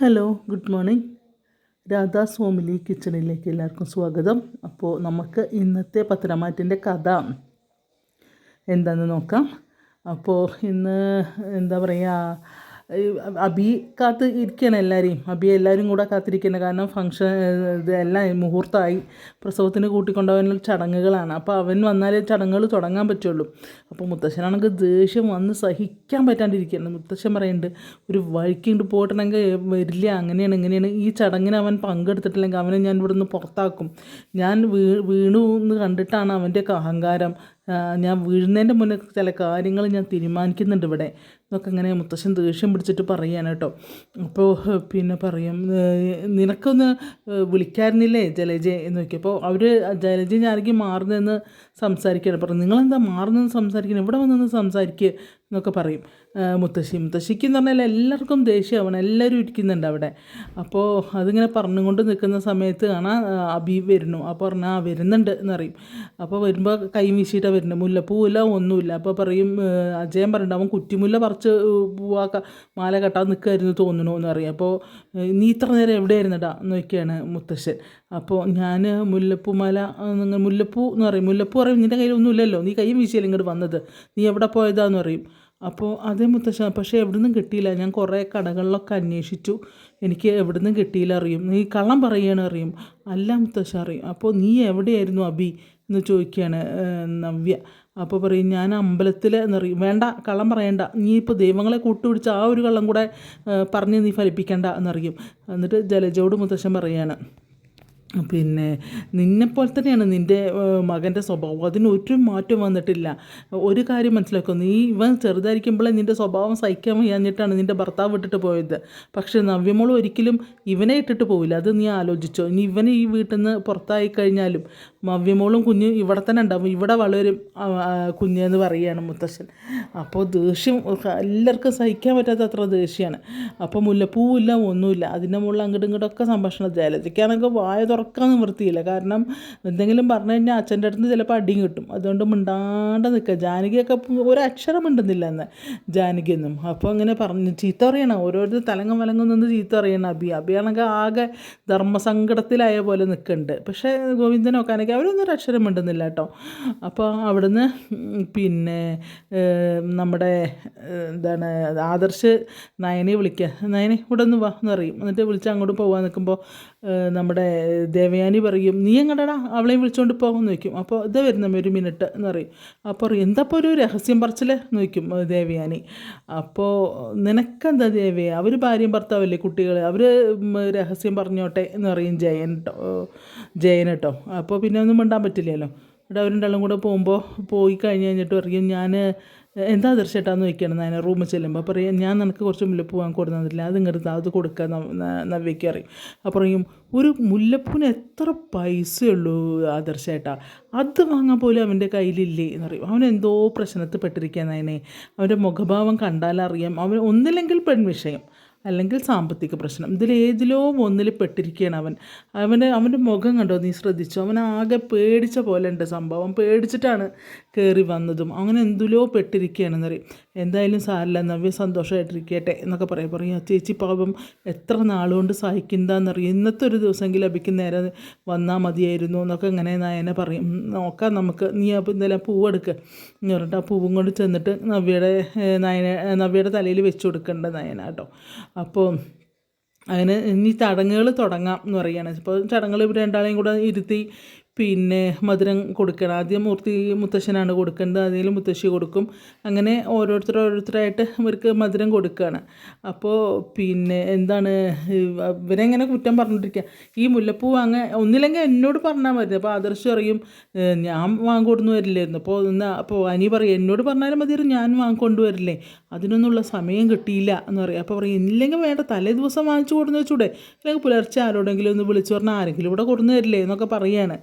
Hello good morning Radha's homely കിച്ചണിലേക്ക് എല്ലാവർക്കും സ്വാഗതം. അപ്പോൾ നമുക്ക് ഇന്നത്തെ പത്രമാറ്റിന്റെ കഥ എന്താണെന്ന് നോക്കാം. അപ്പോൾ ഇന്ന് എന്താ പറയുക അബി കാത്ത് ഇരിക്കുകയാണ് എല്ലാവരെയും അബി എല്ലാവരും കൂടെ കാത്തിരിക്കുന്നത് കാരണം ഫംഗ്ഷൻ ഇത് എല്ലാം മുഹൂർത്തമായി പ്രസവത്തിന് കൂട്ടിക്കൊണ്ടുപോകാനുള്ള ചടങ്ങുകളാണ്. അപ്പോൾ അവൻ വന്നാലേ ചടങ്ങുകൾ തുടങ്ങാൻ പറ്റുള്ളൂ. അപ്പോൾ മുത്തശ്ശനാണെങ്കിൽ ദേഷ്യം വന്ന് സഹിക്കാൻ പറ്റാണ്ടിരിക്കുകയാണ്. മുത്തശ്ശൻ പറയുന്നുണ്ട് ഒരു വഴിക്കുണ്ട് പോയിട്ടുണ്ടെങ്കിൽ വരില്ല. അങ്ങനെയാണ് ഇങ്ങനെയാണ്. ഈ ചടങ്ങിന് അവൻ പങ്കെടുത്തിട്ടില്ലെങ്കിൽ അവനെ ഞാൻ ഇവിടുന്ന് പുറത്താക്കും. ഞാൻ വീ വീണു എന്ന് കണ്ടിട്ടാണ് അവന്റെയൊക്കെ അഹങ്കാരം. ഞാൻ വീഴുന്നതിന്റെ മുന്നേ ചില കാര്യങ്ങൾ ഞാൻ തീരുമാനിക്കുന്നുണ്ട് ഇവിടെ. എന്നൊക്കെ ഇങ്ങനെ മുത്തശ്ശൻ ദേഷ്യം പിടിച്ചിട്ട് പറയാണ് കേട്ടോ. അപ്പോൾ പിന്നെ പറയും "ഏ, നിനക്കൊന്ന് വിളിക്കായിരുന്നില്ലേ ജലജെ എന്ന് നോക്കിയപ്പോൾ അവർ ജലജ ഞാനെങ്കിൽ മാറുന്നതെന്ന് സംസാരിക്കുകയാണ്. പറഞ്ഞു നിങ്ങളെന്താ മാറുന്നതെന്ന് സംസാരിക്കണം? ഇവിടെ വന്നൊന്ന് സംസാരിക്കുക എന്നൊക്കെ പറയും മുത്തശ്ശി. മുത്തശ്ശിക്ക് എന്ന് പറഞ്ഞാൽ എല്ലാവർക്കും ദേഷ്യമാവണം എല്ലാവരും ഇരിക്കുന്നുണ്ട് അവിടെ. അപ്പോൾ അതിങ്ങനെ പറഞ്ഞുകൊണ്ട് നിൽക്കുന്ന സമയത്ത് കാണാൻ അബി വരുന്നു. അപ്പോൾ പറഞ്ഞാൽ ആ വരുന്നുണ്ട് എന്നറിയും അപ്പോൾ വരുമ്പോൾ കൈ വീശിയിട്ടാണ് വരുന്നത്. മുല്ലപ്പൂവില്ല ഒന്നുമില്ല. അപ്പോൾ പറയും അജയം പറയുന്നുണ്ട് അവൻ കുറ്റിമുല്ല പറിച്ച് പൂവാക്ക മാല കെട്ടാൻ നിൽക്കുമായിരുന്നു തോന്നുന്നു എന്ന് പറയും അപ്പോൾ നീ ഇത്ര നേരം എവിടെയായിരുന്നടാ? നോക്കിയാണ് മുത്തശ്ശൻ. അപ്പോൾ ഞാൻ മുല്ലപ്പൂ മാല നിങ്ങൾ മുല്ലപ്പൂ എന്ന് പറയും. മുല്ലപ്പൂ പറയും നിന്റെ കയ്യിൽ ഒന്നുമില്ലല്ലോ നീ കൈ വീശിയല്ലേ ഇങ്ങോട്ട് വന്നത്. നീ എവിടെ പോയതാന്ന് പറയും. അപ്പോൾ അതേ മുത്തശ്ശ പക്ഷേ എവിടുന്നും കിട്ടിയില്ല. ഞാൻ കുറേ കടകളിലൊക്കെ അന്വേഷിച്ചു. എനിക്ക് എവിടുന്നും കിട്ടിയില്ല അറിയും. നീ കള്ളം പറയുകയാണ് അറിയും. അല്ല മുത്തശ്ശ അറിയും അപ്പോൾ നീ എവിടെയായിരുന്നു അബി? എന്ന് ചോദിക്കുകയാണ് നവ്യ. അപ്പോൾ പറയും ഞാൻ അമ്പലത്തിൽ എന്നറിയും വേണ്ട കള്ളം പറയണ്ട. നീ ഇപ്പോൾ ദൈവങ്ങളെ കൂട്ടുപിടിച്ച് ആ ഒരു കള്ളം കൂടെ പറഞ്ഞ് നീ ഫലിപ്പിക്കണ്ട എന്നറിയും എന്നിട്ട് ജലജോട് മുത്തശ്ശൻ പറയാണ് പിന്നെ നിന്നെപ്പോലെ തന്നെയാണ് നിന്റെ മകന്റെ സ്വഭാവം. അതിന് ഒരു മാറ്റം വന്നിട്ടില്ല. ഒരു കാര്യം മനസ്സിലാക്കും. നീ ഇവൻ ചെറുതായിരിക്കുമ്പോഴേ നിന്റെ സ്വഭാവം സഹിക്കാൻ വയ്യാഞ്ഞിട്ടാണ് നിന്റെ ഭർത്താവ് വിട്ടിട്ട് പോയത്. പക്ഷേ നവ്യമോൾ ഒരിക്കലും ഇവനെ ഇട്ടിട്ട് പോവില്ല. അത് നീ ആലോചിച്ചോ. ഇനി ഇവനെ ഈ വീട്ടിൽ നിന്ന് പുറത്തായി കഴിഞ്ഞാലും നവ്യമോളും കുഞ്ഞ് ഇവിടെ തന്നെ ഉണ്ടാവും. ഇവിടെ വളരും കുഞ്ഞെന്ന് പറയുകയാണ് മുത്തശ്ശൻ. അപ്പോൾ ദേഷ്യം എല്ലാവർക്കും സഹിക്കാൻ പറ്റാത്ത അത്ര ദേഷ്യമാണ്. അപ്പോൾ മുല്ലപ്പൂവില്ല ഒന്നുമില്ല. അതിന്റെ മുകളിൽ അങ്ങോട്ടും ഇങ്ങോട്ടൊക്കെ സംഭാഷണം. ജലജയ്ക്കാണെങ്കിൽ വായ തുറക്കാൻ നിവൃത്തിയില്ല. കാരണം എന്തെങ്കിലും പറഞ്ഞു കഴിഞ്ഞാൽ അച്ഛന്റെ അടുത്ത് ചിലപ്പോൾ അടിയും കിട്ടും. അതുകൊണ്ട് മിണ്ടാണ്ട് നിൽക്കുക. ജാനകിയൊക്കെ ഒരു അക്ഷരം മിണ്ടുന്നില്ല എന്ന് ജാനകിയൊന്നും. അപ്പോൾ അങ്ങനെ പറഞ്ഞു ചീത്ത പറയണം ഓരോരുത്തർ തലങ്ങും വലങ്ങും നിന്ന് ചീത്ത പറയണം അബി. അബിയാണെങ്കിൽ ആകെ ധർമ്മസങ്കടത്തിലായ പോലെ നിൽക്കുന്നുണ്ട്. പക്ഷേ ഗോവിന്ദനൊക്കെ ആണെങ്കിൽ അവരൊന്നും ഒരു അക്ഷരം മിണ്ടുന്നില്ല കേട്ടോ. അപ്പോൾ അവിടുന്ന് പിന്നെ നമ്മുടെ എന്താണ് ആദർശ് നയനെ വിളിക്കുക നയനെ ഇവിടെ ഒന്ന് വാ എന്ന് പറയും. എന്നിട്ട് വിളിച്ച് അങ്ങോട്ട് പോകാൻ നിൽക്കുമ്പോൾ നമ്മുടെ ദേവയാനി പറയും നീ എങ്ങടാ അവളെയും വിളിച്ചുകൊണ്ട് പോകുമെന്ന് ചോദിക്കും. അപ്പോൾ ഇത് വരുന്ന ഒരു മിനിറ്റ് എന്ന് പറയും. അപ്പോൾ പറയും എന്താ ഒരു രഹസ്യം പറച്ചിൽ നോക്കും ദേവയാനി. അപ്പോൾ നിനക്കെന്താ ദേവയെ അവർ ഭാര്യയും ഭർത്താവല്ലേ കുട്ടികൾ അവർ രഹസ്യം പറഞ്ഞോട്ടെ? എന്ന് പറയും ജയൻ ജയൻ കേട്ടോ അപ്പോൾ പിന്നെ ഒന്നും മിണ്ടാൻ പറ്റില്ലല്ലോ. ഇവിടെ അവരുണ്ടെല്ലാം കൂടെ പോകുമ്പോൾ പോയി കഴിഞ്ഞ് കഴിഞ്ഞിട്ട് പറയും ഞാൻ എന്താ തീർച്ചയായിട്ടാന്ന് ചോദിക്കണം ഞാൻ റൂമിൽ ചെല്ലുമ്പോൾ പറയും ഞാൻ നിനക്ക് കുറച്ച് മുല്ലപ്പൂ വാങ്ങി കൊടുക്കുന്നില്ല അത് ഇങ്ങോട്ട് അത് കൊടുക്കുക നവ്യയ്ക്ക് അറിയും അപ്പോൾ പറയും ഒരു മുല്ലപ്പൂവിന് എത്ര പൈസയുള്ളൂ ആദർശേട്ടാ അത് വാങ്ങാൻ പോലും അവന്റെ കയ്യിലില്ലേ? എന്ന് പറയും. അവൻ എന്തോ പ്രശ്നത്തിൽ പെട്ടിരിക്കുകയാണ് അതിനെ. അവന്റെ മുഖഭാവം കണ്ടാലറിയാം. അവൻ ഒന്നില്ലെങ്കിൽ പെൺവിഷയം. അല്ലെങ്കിൽ സാമ്പത്തിക പ്രശ്നം. ഇതിലേതിലോ ഒന്നിൽ പെട്ടിരിക്കുകയാണ് അവൻ. അവന്റെ അവന്റെ മുഖം കണ്ടോ? നീ ശ്രദ്ധിച്ചോ? അവൻ ആകെ പേടിച്ച പോലെ ഉണ്ട് സംഭവം. പേടിച്ചിട്ടാണ് കയറി വന്നതും. അങ്ങനെ എന്തിലോ പെട്ടിരിക്കുകയാണെന്ന് പറയും എന്തായാലും സാരില്ല നവ്യ സന്തോഷമായിട്ടിരിക്കട്ടെ എന്നൊക്കെ പറയാം. പറയും "ആ ചേച്ചി പാപം എത്ര നാളുകൊണ്ട് സഹിക്കുന്നതാണെന്നറിയും ഇന്നത്തെ ഒരു ദിവസമെങ്കിലും ലഭിക്കും നേരെ വന്നാൽ മതിയായിരുന്നു എന്നൊക്കെ ഇങ്ങനെ നയനെ പറയും. നോക്കാം നമുക്ക്. നീ അപ്പോൾ എന്തായാലും പൂവെടുക്കുക എന്ന് പറഞ്ഞിട്ട് ആ പൂവും കൊണ്ട് ചെന്നിട്ട് നവ്യയുടെ നയന നവ്യയുടെ തലയിൽ വെച്ച് കൊടുക്കേണ്ട നയന കേട്ടോ. അപ്പോൾ അങ്ങനെ ഇനി ചടങ്ങുകൾ തുടങ്ങാം എന്ന് പറയുകയാണ്. ഇപ്പോൾ ചടങ്ങുകൾ ഇവർ രണ്ടാളെയും കൂടെ ഇരുത്തി പിന്നെ മധുരം കൊടുക്കണം. ആദ്യം മൂർത്തി മുത്തശ്ശനാണ് കൊടുക്കേണ്ടത്. അതിൽ മുത്തശ്ശി കൊടുക്കും. അങ്ങനെ ഓരോരുത്തർ ഓരോരുത്തരായിട്ട് ഇവർക്ക് മധുരം കൊടുക്കുകയാണ് അപ്പോൾ പിന്നെ എന്താണ് ഇവരെങ്ങനെ കുറ്റം പറഞ്ഞിട്ടിരിക്കുക ഈ മുല്ലപ്പൂ വാങ്ങാൻ ഒന്നില്ലെങ്കിൽ എന്നോട് പറഞ്ഞാൽ മതി. അപ്പോൾ ആദർശ് അറിയും ഞാൻ വാങ്ങിക്കൊണ്ടു വരില്ലായിരുന്നു. അപ്പോൾ അപ്പോൾ അനി പറയും എന്നോട് പറഞ്ഞാലും മതിയായിരുന്നു. ഞാൻ വാങ്ങിക്കൊണ്ട് വരില്ലേ? അതിനൊന്നുള്ള സമയം കിട്ടിയില്ല. എന്ന് പറയും. അപ്പോൾ പറയും ഇല്ലെങ്കിൽ വേണ്ട. തലേ ദിവസം വാങ്ങിച്ചു കൊടുന്ന് വെച്ചൂടെ? അല്ലെങ്കിൽ പുലർച്ചെ ആരോടെങ്കിലും ഒന്ന് വിളിച്ചു പറഞ്ഞാൽ ആരെങ്കിലും ഇവിടെ കൊടുന്നു തരില്ലേ? എന്നൊക്കെ പറയാണ്.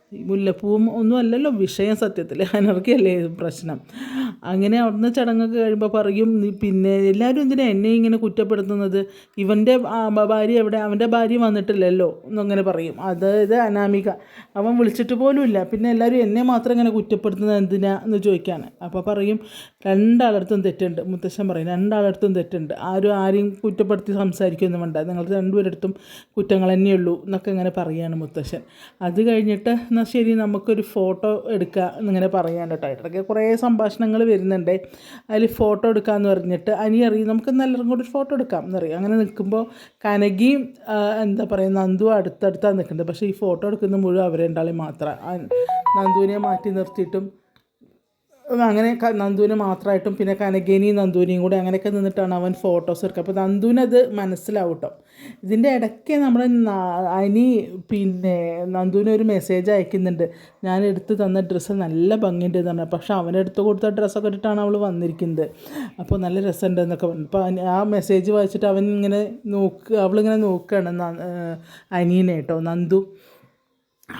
മുല്ലപ്പൂവും ഒന്നും അല്ലല്ലോ വിഷയം സത്യത്തിൽ അനർഘയല്ലേ പ്രശ്നം. അങ്ങനെ അവിടുന്ന് ചടങ്ങൊക്കെ കഴിയുമ്പോൾ പറയും "നീ പിന്നെ എല്ലാവരും എന്തിനാ എന്നെ ഇങ്ങനെ കുറ്റപ്പെടുത്തുന്നത്? ഇവന്റെ ഭാര്യ എവിടെ? അവന്റെ ഭാര്യ വന്നിട്ടില്ലല്ലോ എന്നങ്ങനെ പറയും. അതായത് അനാമിക. അവൻ വിളിച്ചിട്ട് പോലുമില്ല പിന്നെ എല്ലാവരും എന്നെ മാത്രം ഇങ്ങനെ കുറ്റപ്പെടുത്തുന്നത് എന്തിനാ എന്ന് ചോദിക്കാണ് അപ്പോൾ പറയും രണ്ടാളടുത്തും തെറ്റുണ്ട്. മുത്തശ്ശൻ പറയും രണ്ടാളടുത്തും തെറ്റുണ്ട്. ആരും ആരെയും കുറ്റപ്പെടുത്തി സംസാരിക്കൊന്നും വേണ്ട. നിങ്ങൾ രണ്ടുപേരടുത്തും കുറ്റങ്ങൾ തന്നെയുള്ളൂ എന്നൊക്കെ ഇങ്ങനെ പറയുകയാണ് മുത്തശ്ശൻ. അത് കഴിഞ്ഞിട്ട് എന്നാൽ ശരി നമുക്കൊരു ഫോട്ടോ എടുക്കുക എന്നിങ്ങനെ പറയാൻ കേട്ടോ ഇടയ്ക്ക് കുറേ സംഭാഷണങ്ങൾ വരുന്നുണ്ട്. അതിൽ ഫോട്ടോ എടുക്കാമെന്ന് പറഞ്ഞിട്ട് അനി അറിയും നമുക്ക് എല്ലാവരും കൂടി ഫോട്ടോ എടുക്കാം എന്നറിയാം. അങ്ങനെ നിൽക്കുമ്പോൾ കനകിയും എന്താ പറയുക നന്ദു അടുത്തടുത്താണ് നിൽക്കുന്നത് പക്ഷേ ഈ ഫോട്ടോ എടുക്കുന്ന മുഴുവൻ അവരെ രണ്ടാളെയും മാത്രം. നന്ദുവിനെ മാറ്റി നിർത്തിയിട്ടും അങ്ങനെ നന്ദുവിന് മാത്രമായിട്ടും പിന്നെ കനകേനിയും നന്ദുവിനെയും കൂടി അങ്ങനെയൊക്കെ നിന്നിട്ടാണ് അവൻ ഫോട്ടോസ് എടുക്കുക. അപ്പോൾ നന്ദുവിനത് മനസ്സിലാവും കേട്ടോ ഇതിന്റെ ഇടയ്ക്ക് നമ്മൾ അനി പിന്നെ നന്ദുവിന് ഒരു മെസ്സേജ് അയക്കുന്നുണ്ട്. ഞാൻ എടുത്ത് തന്ന ഡ്രസ്സ് നല്ല ഭംഗിയുണ്ട് എന്ന് പറഞ്ഞു. പക്ഷേ അവനെടുത്ത് കൊടുത്ത ഡ്രസ്സൊക്കെ ഇട്ടിട്ടാണ് അവൾ വന്നിരിക്കുന്നത്. അപ്പോൾ നല്ല രസമുണ്ട് എന്നൊക്കെ പറഞ്ഞു. അപ്പോൾ ആ മെസ്സേജ് വായിച്ചിട്ട് അവൻ ഇങ്ങനെ നോക്ക് അവളിങ്ങനെ നോക്കുകയാണ് അനിയനെ കേട്ടോ നന്ദു.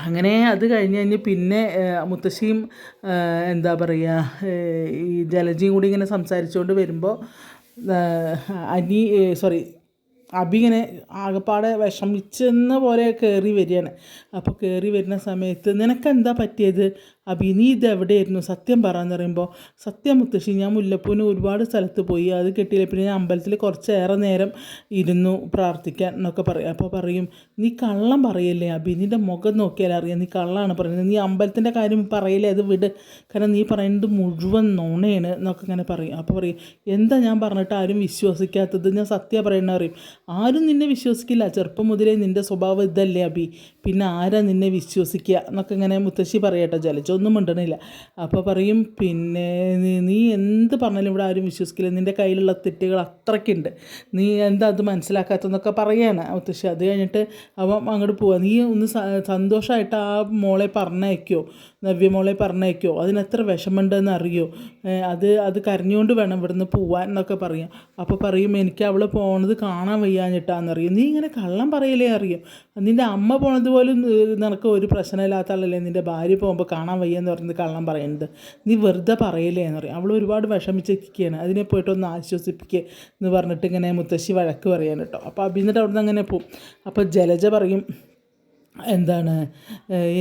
അങ്ങനെ അത് കഴിഞ്ഞ് കഴിഞ്ഞ് പിന്നെ മുത്തശ്ശിയും എന്താ പറയുക ഈ ജലജയും കൂടി ഇങ്ങനെ സംസാരിച്ചുകൊണ്ട് വരുമ്പോൾ അനി സോറി അബി ഇങ്ങനെ ആകപ്പാടെ വിഷമിച്ചെന്ന പോലെ കയറി വരികയാണ്. അപ്പോൾ കയറി വരുന്ന സമയത്ത് നിനക്കെന്താ പറ്റിയത്? അബി നീ ഇത് എവിടെയായിരുന്നു? സത്യം പറയാന്ന് പറയുമ്പോൾ സത്യം മുത്തശ്ശി ഞാൻ മുല്ലപ്പൂവിന് ഒരുപാട് സ്ഥലത്ത് പോയി. അത് കിട്ടിയില്ല? പിന്നെ ഞാൻ അമ്പലത്തിൽ കുറച്ചേറെ നേരം ഇരുന്നു പ്രാർത്ഥിക്കാൻ എന്നൊക്കെ പറയും. അപ്പോൾ പറയും നീ കള്ളം പറയല്ലേ? അബി നിന്റെ മുഖം നോക്കിയാൽ അറിയാം. നീ കള്ളാണ് പറയുന്നത്. നീ അമ്പലത്തിന്റെ കാര്യം പറയില്ലേ? അത് വിട്. കാരണം നീ പറയുന്നത് മുഴുവൻ നുണയാണ് എന്നൊക്കെ ഇങ്ങനെ പറയും. അപ്പോൾ പറയും എന്താ ഞാൻ പറഞ്ഞിട്ട് ആരും വിശ്വസിക്കാത്തത്? ഞാൻ സത്യം പറയണ പറയും ആരും നിന്നെ വിശ്വസിക്കില്ല. ചെറുപ്പം മുതലേ നിന്റെ സ്വഭാവം ഇതല്ലേ അബി പിന്നെ ആരാ നിന്നെ വിശ്വസിക്കുക എന്നൊക്കെ ഇങ്ങനെ മുത്തശ്ശി പറയട്ടെ ജലജൊന്നും മിണ്ടണില്ല. അപ്പോൾ പറയും പിന്നെ നീ എന്ത് പറഞ്ഞാലും ഇവിടെ ആരും വിശ്വസിക്കില്ല. നിന്റെ കയ്യിലുള്ള തെറ്റുകൾ അത്രയ്ക്കുണ്ട്. നീ എന്താ അത് മനസ്സിലാക്കാത്തതെന്നൊക്കെ പറയാണ്. മുത്തശ്ശി അത് കഴിഞ്ഞിട്ട് അവൻ അങ്ങോട്ട് പോവാ. നീ ഒന്ന് സന്തോഷമായിട്ട് ആ മോളെ പറഞ്ഞയക്കോ. നവ്യ മോളെ പറഞ്ഞയക്കോ? അതിനെത്ര വിഷമമുണ്ടെന്ന് അറിയോ? അത് അത് കരഞ്ഞുകൊണ്ട് വേണം ഇവിടുന്ന് പോവാൻ എന്നൊക്കെ പറയും. അപ്പോൾ പറയും എനിക്ക് അവൾ പോണത് കാണാൻ വയ്യാഞ്ഞിട്ടാണെന്നറിയും നീ ഇങ്ങനെ കള്ളം പറയലേ അറിയും. നിന്റെ അമ്മ പോണത് പോലും നിനക്ക് ഒരു പ്രശ്നമില്ലാത്ത ആളല്ലേ നിന്റെ ഭാര്യ പോകുമ്പോൾ കാണാൻ വയ്യെന്ന് പറയുന്നത് കള്ളം പറയുന്നത് നീ വെറുതെ പറയലേ എന്നറിയും അവൾ ഒരുപാട് വിഷമിച്ചിരിക്കുകയാണ്. അതിനെ പോയിട്ടൊന്ന് ആശ്വസിപ്പിക്കുക എന്ന് പറഞ്ഞിട്ട് ഇങ്ങനെ മുത്തശ്ശി വഴക്ക് പറയാൻ കേട്ടോ. അപ്പോൾ അഭിന്നിട്ട് അവിടുന്ന് അങ്ങനെ പോവും. അപ്പോൾ ജലജ പറയും എന്താണ്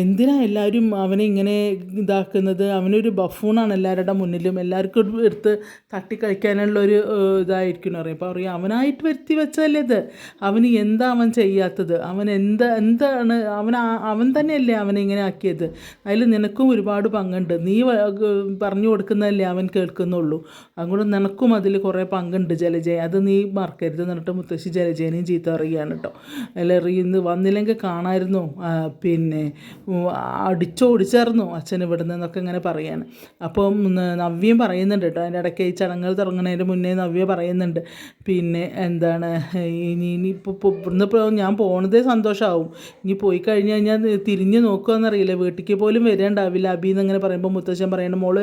എന്തിനാണ് എന്തിനാ എല്ലാവരും അവനെ ഇങ്ങനെ ഇതാക്കുന്നത്? അവനൊരു ബഫൂണാണ് എല്ലാവരുടെ മുന്നിലും. എല്ലാവർക്കും എടുത്ത് തട്ടിക്കളിക്കാനുള്ള ഒരു ഇതായിരിക്കും പറയും. അപ്പോൾ പറയും അവനായിട്ട് വരുത്തി വെച്ചതല്ലേ ഇത്? അവന് എന്താ അവൻ ചെയ്യാത്തത്? അവൻ എന്താ എന്താണ് അവൻ അവൻ തന്നെയല്ലേ അവനെ ഇങ്ങനെ ആക്കിയത്? അതിൽ നിനക്കും ഒരുപാട് പങ്കുണ്ട്. നീ പറഞ്ഞു കൊടുക്കുന്നതല്ലേ അവൻ കേൾക്കുന്നുള്ളൂ. അതുകൊണ്ട് നിനക്കും അതിൽ കുറേ പങ്കുണ്ട് ജലജയ. അത് നീ മറക്കരുത് എന്നിട്ട് മുത്തശ്ശി ജലജയനെയും ചീത്ത പറയുകയാണ് കേട്ടോ. അല്ല ഇന്ന് വന്നില്ലെങ്കിൽ കാണായിരുന്നു ആ, പിന്നെ അടിച്ചോടിച്ചേർന്നു അച്ഛൻ ഇവിടെ നിന്നൊക്കെ ഇങ്ങനെ പറയാണ് അപ്പം നവ്യം പറയുന്നുണ്ട് കേട്ടോ. അതിന്റെ ഇടയ്ക്ക് ഈ ചടങ്ങുകൾ തുടങ്ങുന്നതിന് മുന്നേ നവ്യ പറയുന്നുണ്ട്. പിന്നെ എന്താണ് ഇനി ഇനിയിപ്പോൾ ഇവിടുന്ന് ഇപ്പോൾ ഞാൻ പോണതേ സന്തോഷമാവും ഇനി പോയി കഴിഞ്ഞ് കഴിഞ്ഞാൽ തിരിഞ്ഞ് നോക്കുകയെന്നറിയില്ല വീട്ടിലേക്ക് പോലും വരേണ്ടാവില്ല. അബി എന്നങ്ങനെ പറയുമ്പോൾ മുത്തശ്ശൻ പറയണം മോൾ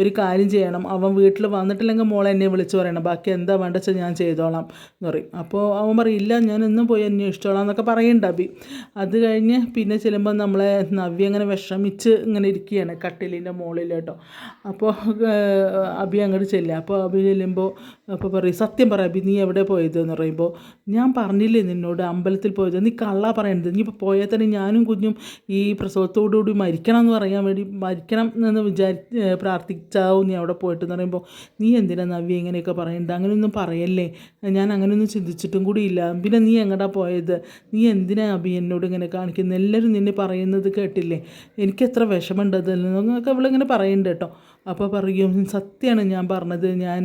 ഒരു കാര്യം ചെയ്യണം. അവൻ വീട്ടിൽ വന്നിട്ടില്ലെങ്കിൽ മോളെ എന്നെ വിളിച്ച് പറയണം. ബാക്കി എന്താ വേണ്ട വെച്ചാൽ ഞാൻ ചെയ്തോളാം. എന്ന് പറയും. അപ്പോൾ അവൻ പറയും ഇല്ല ഞാൻ എന്നും പോയി അന്വേഷിച്ചോളാം എന്നൊക്കെ പറയുന്നുണ്ട് അബി. അത് കഴിഞ്ഞ് പിന്നെ ചെല്ലുമ്പോൾ നമ്മളെ നവ്യ അങ്ങനെ വിഷമിച്ച് ഇങ്ങനെ ഇരിക്കുകയാണ് കട്ടിലിന്റെ മുകളിൽ കേട്ടോ. അപ്പോൾ അഭി അങ്ങോട്ട് ചെല്ലുക. അപ്പോൾ അബി ചെല്ലുമ്പോൾ അപ്പോൾ പറയും സത്യം പറ അബി നീ എവിടെ പോയത് എന്ന് പറയുമ്പോൾ ഞാൻ പറഞ്ഞില്ലേ നിന്നോട് അമ്പലത്തിൽ പോയത്? നീ കള്ള പറയണത്. നീ ഇപ്പോൾ പോയാൽ തന്നെ ഞാനും കുഞ്ഞും ഈ പ്രസവത്തോടുകൂടി മരിക്കണം എന്ന് പറയാൻ വേണ്ടി മരിക്കണം എന്ന് വിചാരി പ്രാർത്ഥിച്ചാവും നീ അവിടെ പോയിട്ടെന്ന് പറയുമ്പോൾ നീ എന്തിനാ നവ്യ ഇങ്ങനെയൊക്കെ പറയുന്നത് അങ്ങനെയൊന്നും പറയല്ലേ. ഞാൻ അങ്ങനെയൊന്നും ചിന്തിച്ചിട്ടും കൂടി ഇല്ല. പിന്നെ നീ എങ്ങടാ പോയത്? നീ എന്തിനാ അബി എന്നോട് ഇങ്ങനെ കാണിക്കുന്നത് എല്ലാവരും നിന്നെ പറയുന്നത് കേട്ടില്ലേ? എനിക്ക് എത്ര വിഷമമുണ്ട് നിന്നൊക്കെ അവളിങ്ങനെ പറയുന്നുണ്ട് കേട്ടോ. അപ്പോൾ പറയും സത്യമാണ് ഞാൻ പറഞ്ഞത്. ഞാൻ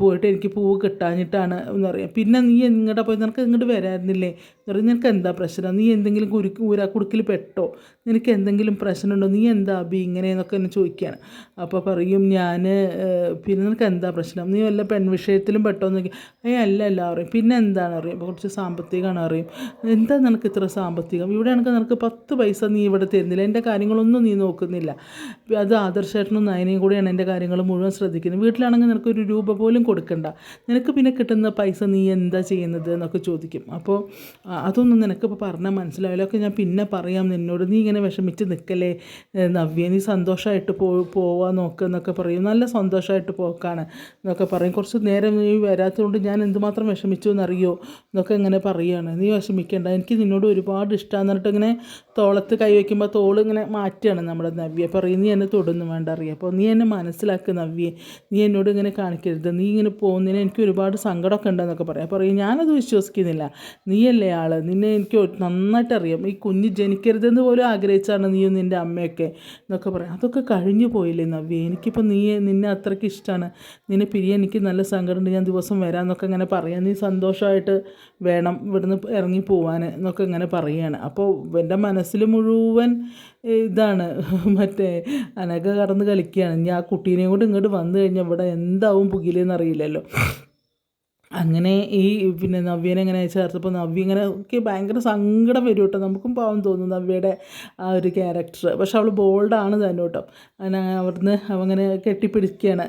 പോയിട്ട് എനിക്ക് പൂവ് കിട്ടാഞ്ഞിട്ടാണ് എന്ന് പറയാം. പിന്നെ നീ ഇങ്ങോട്ട് പോയി നിനക്ക് ഇങ്ങോട്ട് വരായിരുന്നില്ലേ എന്ന് നിനക്ക് എന്താ പ്രശ്നം? നീ എന്തെങ്കിലും കുരുക്ക് ഊരാ കുടുക്കിൽ പെട്ടോ? നിനക്ക് എന്തെങ്കിലും പ്രശ്നമുണ്ടോ? നീ എന്താ അബി ഇങ്ങനെയെന്നൊക്കെ എന്നെ ചോദിക്കുകയാണ് അപ്പോൾ പറയും ഞാൻ പിന്നെ നിനക്ക് എന്താ പ്രശ്നം? നീ വല്ല പെൺവിഷയത്തിലും പെട്ടോ? എന്ന് ഏ അല്ല അല്ല പറയും. പിന്നെ എന്താണ് അറിയും? അപ്പോൾ കുറച്ച് സാമ്പത്തികമാണ് അറിയും. എന്താ നിനക്ക് ഇത്ര സാമ്പത്തികം? ഇവിടെ ആണെങ്കിൽ നിനക്ക് പത്ത് പൈസ നീ ഇവിടെ തരുന്നില്ല. എന്റെ കാര്യങ്ങളൊന്നും നീ നോക്കുന്നില്ല. അത് ആദർശേട്ടനും നയനയും ഫോണിലൂടെയാണ് എന്റെ കാര്യങ്ങൾ മുഴുവൻ ശ്രദ്ധിക്കുന്നത്. വീട്ടിലാണെങ്കിൽ നിനക്ക് ഒരു രൂപ പോലും കൊടുക്കണ്ട. നിനക്ക് പിന്നെ കിട്ടുന്ന പൈസ നീ എന്താ ചെയ്യുന്നത് എന്നൊക്കെ ചോദിക്കും. അപ്പോൾ അതൊന്നും നിനക്കിപ്പോൾ പറഞ്ഞാൽ മനസ്സിലാവില്ല. ഒക്കെ ഞാൻ പിന്നെ പറയാം നിന്നോട്. നീ ഇങ്ങനെ വിഷമിച്ച് നിൽക്കല്ലേ? നവ്യ നീ സന്തോഷമായിട്ട് പോ പോവാൻ നോക്ക് എന്നൊക്കെ പറയും. നല്ല സന്തോഷമായിട്ട് പോക്കാണ് എന്നൊക്കെ പറയും. കുറച്ച് നേരം നീ വരാത്തതുകൊണ്ട് ഞാൻ എന്തുമാത്രം വിഷമിച്ചു എന്നറിയോ എന്നൊക്കെ ഇങ്ങനെ പറയുകയാണ് നീ വിഷമിക്കേണ്ട. എനിക്ക് നിന്നോട് ഒരുപാട് ഇഷ്ടമാണെന്ന് പറഞ്ഞിട്ട് ഇങ്ങനെ തോളത്ത് കൈ വയ്ക്കുമ്പോൾ തോൾ ഇങ്ങനെ മാറ്റുകയാണ് നമ്മുടെ നവ്യ. പറയും നീ എന്നെ തൊടുന്നു വേണ്ട അറിയാം അപ്പോൾ നീ എന്നെ മനസ്സിലാക്കുക നവ്യെ. നീ എന്നോട് ഇങ്ങനെ കാണിക്കരുത്. നീ ഇങ്ങനെ പോകുന്നതിന് എനിക്ക് ഒരുപാട് സങ്കടമൊക്കെ ഉണ്ടെന്നൊക്കെ പറയാം. പറയും ഞാനത് വിശ്വസിക്കുന്നില്ല. നീയല്ലേ ആൾ നിന്നെ എനിക്ക് നന്നായിട്ട് അറിയാം ഈ കുഞ്ഞ് ജനിക്കരുതെന്ന് പോലും ആഗ്രഹിച്ചാണ് നീയും നിന്റെ അമ്മയൊക്കെ. എന്നൊക്കെ പറയാം. അതൊക്കെ കഴിഞ്ഞു പോയില്ലേ നവ്യ? എനിക്കിപ്പോൾ നീ നിന്നെ അത്രയ്ക്ക് ഇഷ്ടമാണ് നിന്നെ പിരിയാൻ എനിക്ക് നല്ല സങ്കടമുണ്ട്. ഞാൻ ദിവസം വരാമെന്നൊക്കെ ഇങ്ങനെ പറയാം. നീ സന്തോഷമായിട്ട് വേണം ഇവിടുന്ന് ഇറങ്ങി പോവാൻ എന്നൊക്കെ ഇങ്ങനെ പറയുകയാണ് അപ്പോൾ എന്റെ മനസ്സിൽ മുഴുവൻ ഇതാണ്. മറ്റേ അനഘ കടന്ന് കളിക്കുകയാണ്. ഞാൻ ആ കുട്ടീനെയും കൊണ്ട് ഇങ്ങോട്ട് വന്നു കഴിഞ്ഞാൽ ഇവിടെ എന്താവും പുകിലെന്ന് അറിയില്ലല്ലോ അങ്ങനെ ഈ പിന്നെ നവ്യനെ ഇങ്ങനെ ചേർത്തപ്പോൾ നവ്യ ഇങ്ങനെ ഒക്കെ ഭയങ്കര സങ്കടം വരും കേട്ടോ. നമുക്കും പാവം തോന്നും നവ്യയുടെ ആ ഒരു ക്യാരക്ടർ പക്ഷെ അവൾ ബോൾഡാണ് തന്നെ കേട്ടോ. അങ്ങനെ അവിടുന്ന് അവങ്ങനെ കെട്ടിപ്പിടിക്കുകയാണ്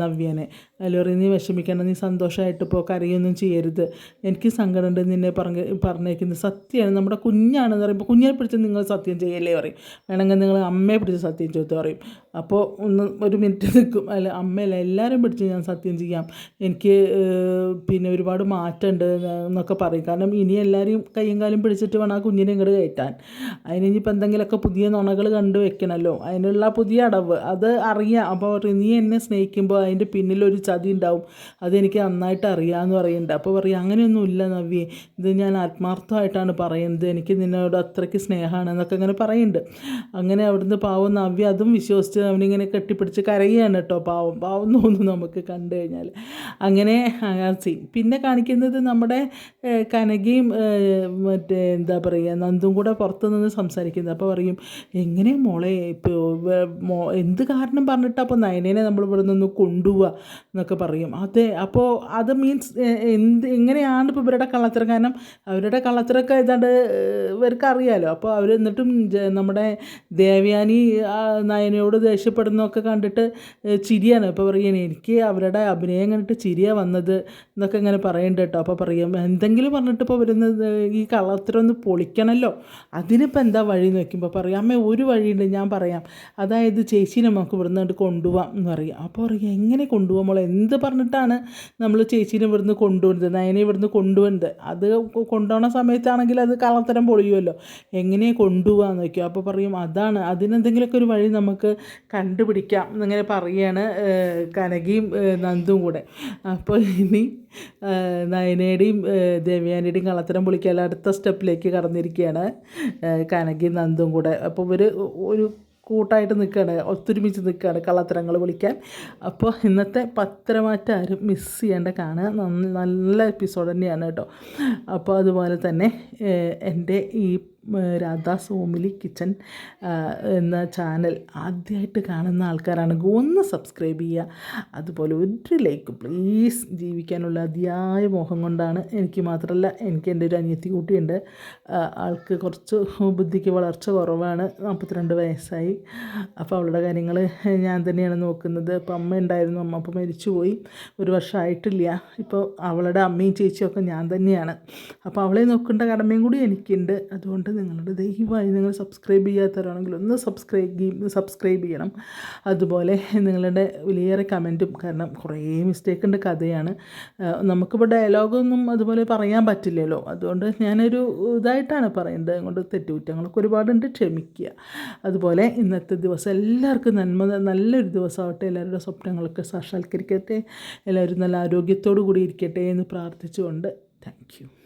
നവ്യനെ. അല്ലെങ്കിൽ നീ വിഷമിക്കണം നീ സന്തോഷമായിട്ട് പോ കരയൊന്നും ചെയ്യരുത്. എനിക്ക് സങ്കടമുണ്ട് നിന്നെ പറഞ്ഞ് പറഞ്ഞേക്കുന്നത് സത്യമാണ്. നമ്മുടെ കുഞ്ഞാണെന്ന് പറയുമ്പോൾ കുഞ്ഞിനെ പിടിച്ച് നിങ്ങൾ സത്യം ചെയ്യല്ലേ പറയും. വേണമെങ്കിൽ നിങ്ങൾ അമ്മയെ പിടിച്ച് സത്യം ചെയ്തു പറയും. അപ്പോൾ ഒന്ന് ഒരു മിനിറ്റ് നിൽക്കും. അല്ല അമ്മയല്ല എല്ലാവരും പിടിച്ച് ഞാൻ സത്യം ചെയ്യാം. എനിക്ക് പിന്നെ ഒരുപാട് മാറ്റമുണ്ട് എന്നൊക്കെ പറയും. കാരണം ഇനി എല്ലാവരെയും കയ്യും കാലും പിടിച്ചിട്ട് വേണം ആ കുഞ്ഞിനെ ഇങ്ങോട്ട് കയറ്റാൻ. അതിന് ഇനിയിപ്പോൾ എന്തെങ്കിലുമൊക്കെ പുതിയ നുണകൾ കണ്ടു വെക്കണമല്ലോ അതിനുള്ള പുതിയ അടവ് അത് അറിയാം. അപ്പോൾ നീ എന്നെ സ്നേഹിക്കുമ്പോൾ അതിന്റെ പിന്നിലൊരു ചതി ഉണ്ടാവും. അതെനിക്ക് നന്നായിട്ട് അറിയാമെന്ന് പറയുന്നുണ്ട് അപ്പോൾ പറയും അങ്ങനെയൊന്നും ഇല്ല നവ്യേ. ഇത് ഞാൻ ആത്മാർത്ഥമായിട്ടാണ് പറയുന്നത്. എനിക്ക് നിന്നോട് അത്രയ്ക്ക് സ്നേഹമാണ് എന്നൊക്കെ ഇങ്ങനെ പറയുന്നുണ്ട് അങ്ങനെ അവിടുന്ന് പാവം നവ്യ അതും വിശ്വസിച്ച് അവനിങ്ങനെ കെട്ടിപ്പിടിച്ച് കരയുകയാണ് കേട്ടോ. പാവം പാവം തോന്നുന്നു നമുക്ക് കണ്ടു കഴിഞ്ഞാൽ അങ്ങനെ ആ പിന്നെ കാണിക്കുന്നത് നമ്മുടെ കനകയും മറ്റേ എന്താ പറയുക നന്ദും കൂടെ പുറത്ത് നിന്ന് സംസാരിക്കുന്നത്. അപ്പോൾ പറയും എങ്ങനെ മോളെ ഇപ്പോൾ എന്ത് കാരണം പറഞ്ഞിട്ട് അപ്പോൾ നയനേനെ നമ്മൾ ഇവിടെ നിന്ന് കൊണ്ടുപോവുക? എന്നൊക്കെ പറയും. അതെ അപ്പോൾ അത് മീൻസ് എന്ത് എങ്ങനെയാണ് ഇപ്പോൾ ഇവരുടെ കള്ളത്തരം? കാരണം അവരുടെ കള്ളത്തരമൊക്കെ ഏതാണ്ട് ഇവർക്ക് അറിയാമല്ലോ അപ്പോൾ അവർ എന്നിട്ടും നമ്മുടെ ദേവയാനി നയനയോട് ദേഷ്യപ്പെടുന്നതൊക്കെ കണ്ടിട്ട് ചിരിയാണ്. ഇപ്പോൾ പറയുന്നത് എനിക്ക് അവരുടെ അഭിനയം കണ്ടിട്ട് ചിരിയാണ് വന്നത്. എന്നൊക്കെ ഇങ്ങനെ പറയുന്നുണ്ട് കേട്ടോ. അപ്പോൾ പറയും എന്തെങ്കിലും പറഞ്ഞിട്ട് ഇപ്പോൾ വരുന്നത് ഈ കള്ളത്തരം ഒന്ന് പൊളിക്കണമല്ലോ അതിനിപ്പോൾ എന്താ വഴി എന്ന് വെക്കുമ്പോൾ പറയും അമ്മ ഒരു വഴിയുണ്ട് ഞാൻ പറയാം. അതായത് ചേച്ചീനെ നമുക്ക് ഇവിടുന്ന് അങ്ങോട്ട് കൊണ്ടുപോകാം എന്ന് പറയും. അപ്പോൾ പറയും എങ്ങനെ കൊണ്ടുപോകാം മോളെ? എന്ത് പറഞ്ഞിട്ടാണ് നമ്മൾ ചേച്ചീനെ ഇവിടുന്ന് കൊണ്ടുവരുന്നത്? നയനെ ഇവിടുന്ന് കൊണ്ടുവരുന്നത്? അത് കൊണ്ടുപോകുന്ന സമയത്താണെങ്കിൽ അത് കള്ളത്തരം പൊളിയുമല്ലോ എങ്ങനെ കൊണ്ടുപോകാമെന്ന് വയ്ക്കും അപ്പോൾ പറയും അതാണ്. അതിനെന്തെങ്കിലുമൊക്കെ ഒരു വഴി നമുക്ക് കണ്ടുപിടിക്കാം എന്നിങ്ങനെ പറയുകയാണ് കനകയും നന്ദും കൂടെ. അപ്പോൾ ഇനി നയനയുടെയും ദേവയാനിയുടെയും കള്ളത്തരം പൊളിക്കാൻ അടുത്ത സ്റ്റെപ്പിലേക്ക് കടന്നിരിക്കുകയാണ്. കനകി കനകയും നന്ദും കൂടെ. അപ്പോൾ ഇവർ ഒരു കൂട്ടായിട്ട് നിൽക്കുകയാണ് ഒത്തൊരുമിച്ച് നിൽക്കുകയാണ് കള്ളത്തരങ്ങൾ വിളിക്കാൻ അപ്പോൾ ഇന്നത്തെ പത്രമാറ്റം ആരും മിസ് ചെയ്യേണ്ട കാണുക. നല്ല എപ്പിസോഡ് തന്നെയാണ് കേട്ടോ. അപ്പോൾ അതുപോലെ തന്നെ എന്റെ ഈ രാധാ സോമിലി കിച്ചൻ എന്ന ചാനൽ ആദ്യമായിട്ട് കാണുന്ന ആൾക്കാരാണെങ്കിൽ ഒന്ന് സബ്സ്ക്രൈബ് ചെയ്യുക. അതുപോലെ ഒരു ലൈക്ക് പ്ലീസ് ജീവിക്കാനുള്ള അതിയായ മോഹം കൊണ്ടാണ് എനിക്ക് മാത്രമല്ല എനിക്ക് എന്റെ ഒരു അനിയത്തി കൂട്ടിയുണ്ട്. ആൾക്ക് കുറച്ച് ബുദ്ധിക്ക് വളർച്ച കുറവാണ് നാൽപ്പത്തിരണ്ട് വയസ്സായി. അപ്പോൾ അവളുടെ കാര്യങ്ങൾ ഞാൻ തന്നെയാണ് നോക്കുന്നത്. അപ്പം അമ്മ ഉണ്ടായിരുന്നു അമ്മ അപ്പോൾ മരിച്ചുപോയി ഒരു വർഷമായിട്ടില്ല. ഇപ്പോൾ അവളുടെ അമ്മയും ചേച്ചിയൊക്കെ ഞാൻ തന്നെയാണ്. അപ്പോൾ അവളെ നോക്കേണ്ട കടമയും കൂടി എനിക്കുണ്ട്. അതുകൊണ്ട് നിങ്ങളുടെ ദയവായി നിങ്ങൾ സബ്സ്ക്രൈബ് ചെയ്യാത്തവരാണെങ്കിൽ ഒന്ന് സബ്സ്ക്രൈബ് സബ്സ്ക്രൈബ് ചെയ്യണം. അതുപോലെ നിങ്ങളുടെ വലിയേറെ കമന്റും കാരണം കുറേ മിസ്റ്റേക്ക് ഉണ്ട് കഥയാണ്. നമുക്കിപ്പോൾ ഡയലോഗൊന്നും അതുപോലെ പറയാൻ പറ്റില്ലല്ലോ. അതുകൊണ്ട് ഞാനൊരു ഇതായിട്ടാണ് പറയുന്നത്. അതുകൊണ്ട് തെറ്റുകുറ്റങ്ങളൊക്കെ ഒരുപാടുണ്ട് ക്ഷമിക്കുക. അതുപോലെ ഇന്നത്തെ ദിവസം എല്ലാവർക്കും നന്മ നല്ലൊരു ദിവസമാവട്ടെ. എല്ലാവരുടെ സ്വപ്നങ്ങളൊക്കെ സാക്ഷാത്കരിക്കട്ടെ. എല്ലാവരും നല്ല ആരോഗ്യത്തോടു കൂടി ഇരിക്കട്ടെ എന്ന് പ്രാർത്ഥിച്ചുകൊണ്ട്. താങ്ക്